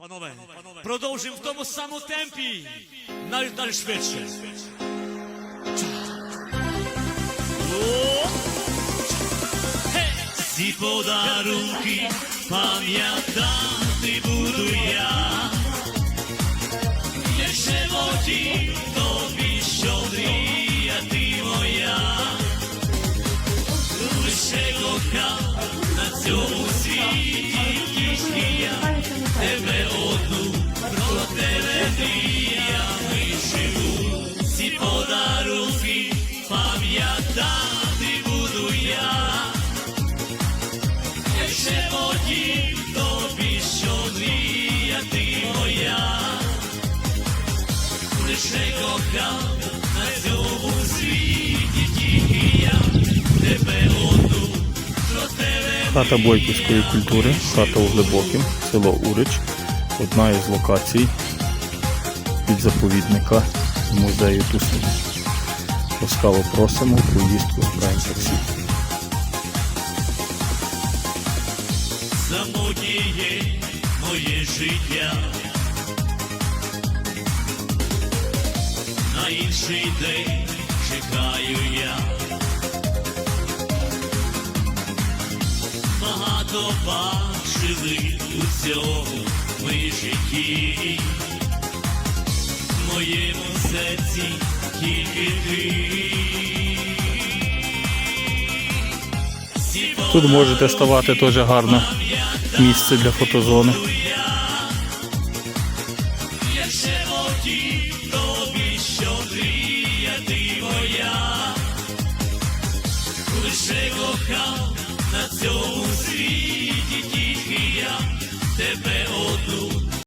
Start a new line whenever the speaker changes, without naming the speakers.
Панове, продовжуємо в тому самому темпі, навіть навіть швидше. Ці подарунки пам'ятати буду я. Є животі тобі, що мрія ти моя. Лише кохав на цьому світі тільки я. Ще тобі, що мрія моя. Лише кохав на цьому світі тільки я. Тебе одну, тебе
Хата бойківської культури, хата у Глибокім, село Урич, одна із локацій від заповідника музею Туслів. Ласкаво просимо в
замутіє моє життя. На інший день чекаю я. Багато бачили у цьому ми житті. В моєму серці тільки ти.
Тут можете ставати теж гарне місце для фотозони.
Лише кохав на цьому світі тільки я тебе.